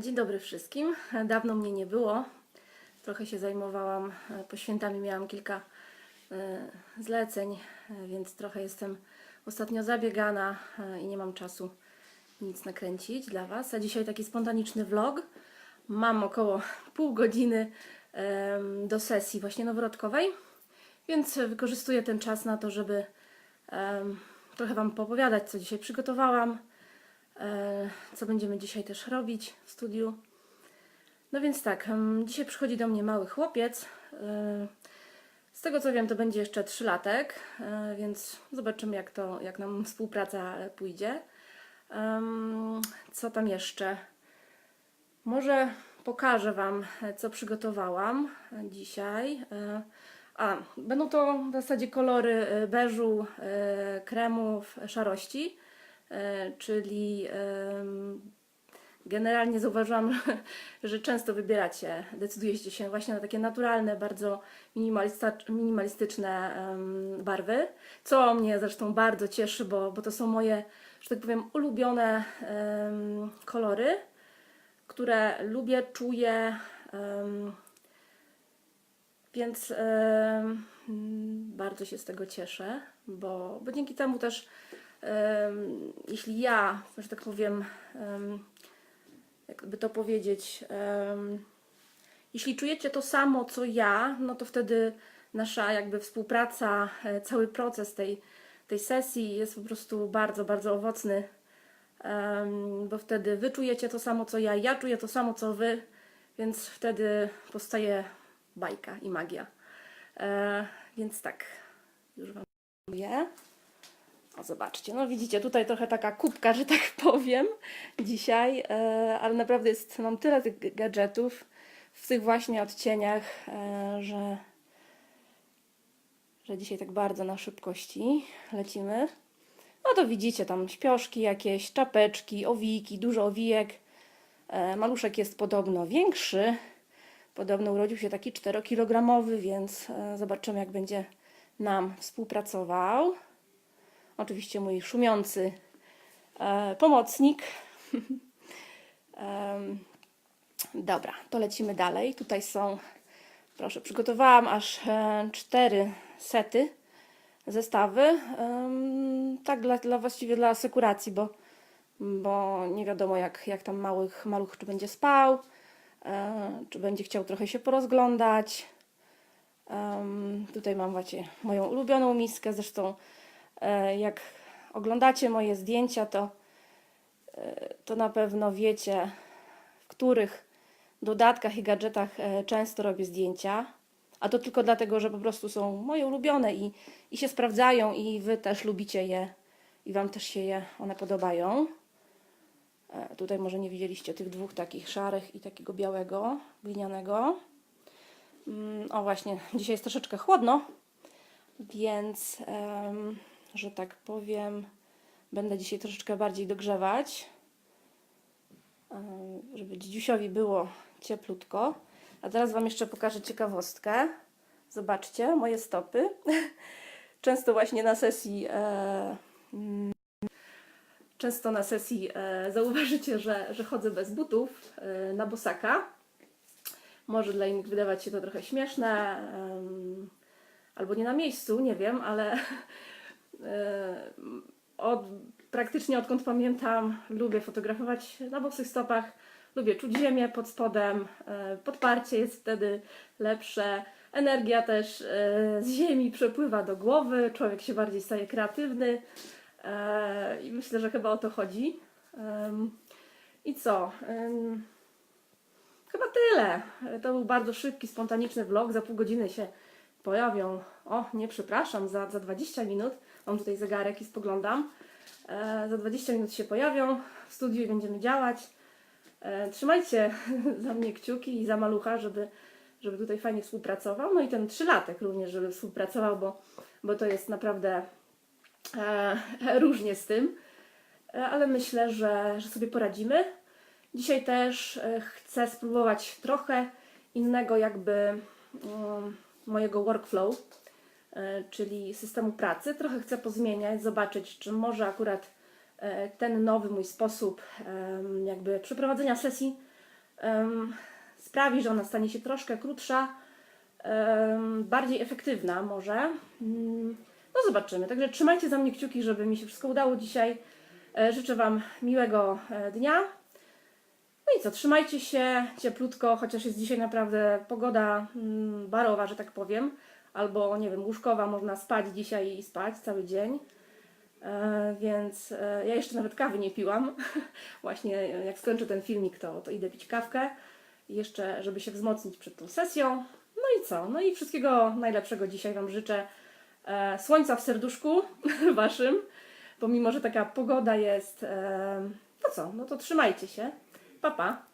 Dzień dobry wszystkim. Dawno mnie nie było. Trochę się zajmowałam. e, Po świętami miałam kilka e, zleceń, e, więc trochę jestem ostatnio zabiegana i nie mam czasu nic nakręcić dla Was. A dzisiaj taki spontaniczny vlog. Mam około pół godziny do sesji właśnie noworodkowej, więc wykorzystuję ten czas na to, żeby trochę Wam poopowiadać, co dzisiaj przygotowałam co będziemy dzisiaj też robić w studiu. No więc tak, dzisiaj przychodzi do mnie mały chłopiec. e, Z tego co wiem, to będzie jeszcze trzylatek, e, więc zobaczymy, jak, to, jak nam współpraca e, pójdzie. Co tam jeszcze? Może pokażę Wam, e, co przygotowałam e, dzisiaj. E, A, będą to w zasadzie kolory e, beżu, e, kremów, szarości, e, czyli em, generalnie zauważyłam, że, często wybieracie, decydujecie się właśnie na takie naturalne, bardzo minimalistyczne barwy, co mnie zresztą bardzo cieszy, bo, bo to są moje, że tak powiem, ulubione kolory które lubię, czuję, więc bardzo się z tego cieszę, bo, bo dzięki temu też, jeśli ja, że tak powiem, em, jakby to powiedzieć, jeśli czujecie to samo co ja, no to wtedy nasza jakby współpraca, e, cały proces tej, tej sesji jest po prostu bardzo, bardzo owocny bo wtedy wy czujecie to samo co ja, ja czuję to samo co wy, więc wtedy powstaje bajka i magia. E, więc tak, już Wam mówię. O, zobaczcie, no widzicie, tutaj trochę taka kubka, że tak powiem, dzisiaj, e, ale naprawdę jest, mam tyle tych gadżetów w tych właśnie odcieniach, e, że, że dzisiaj tak bardzo na szybkości lecimy. No to widzicie tam śpioszki jakieś, czapeczki, owiki, dużo owijek. E, maluszek jest podobno większy. Podobno urodził się taki 4-kilogramowy, więc zobaczymy jak będzie nam współpracował. Oczywiście mój szumiący e, pomocnik. Em, Dobra, to lecimy dalej. Tutaj są, proszę, przygotowałam aż e, cztery sety zestawy. Ym, tak dla, dla właściwie dla asekuracji, bo, bo nie wiadomo jak, jak tam małych, maluch czy będzie spał, e, czy będzie chciał trochę się porozglądać. Ym, tutaj mam właśnie moją ulubioną miskę, zresztą e, jak oglądacie moje zdjęcia, to, e, to na pewno wiecie, w których dodatkach i gadżetach e, często robię zdjęcia. A to tylko dlatego, że po prostu są moje ulubione i, i się sprawdzają, i wy też lubicie je, i wam też się je one podobają. E, tutaj może nie widzieliście tych dwóch takich szarych i takiego białego, glinianego. Mm, o właśnie, dzisiaj jest troszeczkę chłodno, więc, em, że tak powiem, będę dzisiaj troszeczkę bardziej dogrzewać, em, żeby dzidziusiowi było cieplutko. A teraz Wam jeszcze pokażę ciekawostkę. Zobaczcie, moje stopy. Często właśnie na sesji e, mm, często na sesji e, zauważycie, że, że chodzę bez butów e, na bosaka. Może dla innych wydawać się to trochę śmieszne, em, albo nie na miejscu, nie wiem, ale e, od, praktycznie odkąd pamiętam, lubię fotografować na bosych stopach. Lubię czuć ziemię pod spodem, e, podparcie jest wtedy lepsze, energia też e, z ziemi przepływa do głowy, człowiek się bardziej staje kreatywny e, i myślę, że chyba o to chodzi. I co? Chyba tyle. To był bardzo szybki, spontaniczny vlog. Za pół godziny się pojawią. O, nie przepraszam, za, za 20 minut. Mam tutaj zegarek i spoglądam. E, za 20 minut się pojawią w studiu i będziemy działać. E, trzymajcie za mnie kciuki i za malucha, żeby, żeby tutaj fajnie współpracował. No i ten trzylatek również, żeby współpracował, bo, bo to jest naprawdę e, różnie z tym. E, ale myślę, że, że sobie poradzimy. Dzisiaj też e, chcę spróbować trochę innego jakby mm, mojego workflow, czyli systemu pracy. Trochę chcę pozmieniać, zobaczyć, czy może akurat e, ten nowy mój sposób jakby przeprowadzenia sesji sprawi, że ona stanie się troszkę krótsza, bardziej efektywna może. Mm, No zobaczymy. Także trzymajcie za mnie kciuki, żeby mi się wszystko udało dzisiaj. E, Życzę Wam miłego e, dnia. No i co, trzymajcie się cieplutko, chociaż jest dzisiaj naprawdę pogoda mm, barowa, że tak powiem. Albo, nie wiem, łóżkowa, można spać dzisiaj i spać cały dzień. E, więc e, ja jeszcze nawet kawy nie piłam. Właśnie e, jak skończę ten filmik, to, to idę pić kawkę. Jeszcze, żeby się wzmocnić przed tą sesją. No i co? No i wszystkiego najlepszego dzisiaj Wam życzę. E, słońca w serduszku Waszym. Pomimo, że taka pogoda jest. E, no co? No to trzymajcie się. Pa, pa.